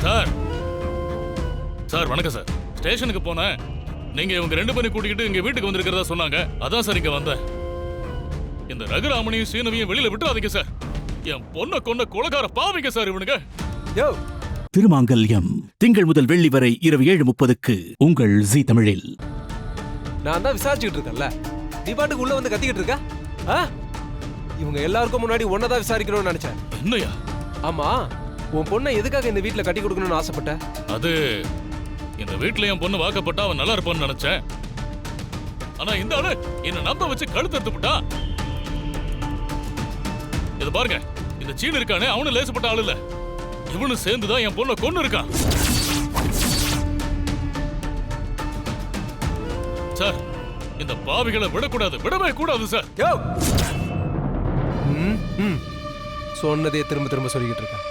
Sir. Sir வணக்கம் sir. ஸ்டேஷனுக்கு போனேன். நீங்க இவங்க ரெண்டு பேரும் கூட்டிக்கிட்டு இங்க வீட்டுக்கு வந்திருக்கிறதா சொன்னாங்க. அதான் சார் இங்க வந்தேன். இந்த ரகுராமனையும் சீனவையும் வெளியில விட்டுறாதீங்க சார். என் பொண்ணை கொண்ட கொலகார பாவிங்க சார் இவனுங்க. யோ. திருமாங்கல்யம் திங்கள் முதல் வெள்ளி வரை இரவு ஏழு முப்பதுக்கு உங்கள் ஜி தமிழில். நான் தான் விசாரிச்சுக்கிட்டு இருக்கேன்ல. நீ பாட்டுக்கு உள்ள வந்து கத்திக்கிட்டு இருக்க? ஆ? இவங்க எல்லாருக்கும் முன்னாடி தான் விசாரிக்கணும்னு நினைச்சேன். என்னையா? ஆமா. உன் பொண்ணை எதுக்காக இந்த வீட்ல கட்டி கொடுக்கணும்னு ஆசைப்பட்ட? அது இந்த வீட்ல என் பொண்ணு வாக்கப்பட்டா அவன் நல்லா இருப்பான்னு நினைச்சேன். ஆனா இந்த ஆளு என்ன நம்ப வச்சு கழுத்து எடுத்து விட்டான் இது பாருங்க இந்த சீன் இருக்கானே அவனு லேசப்பட்ட ஆளு இல்ல. இவனு சேர்ந்துதான் என் பொண்ணை கொன்னு இருக்கான். சார் இந்த பாவிகளை விடக்கூடாது விடவே கூடாது சார். சொன்னதே திரும்ப திரும்ப சொல்லிக்கிட்டு இருக்கேன்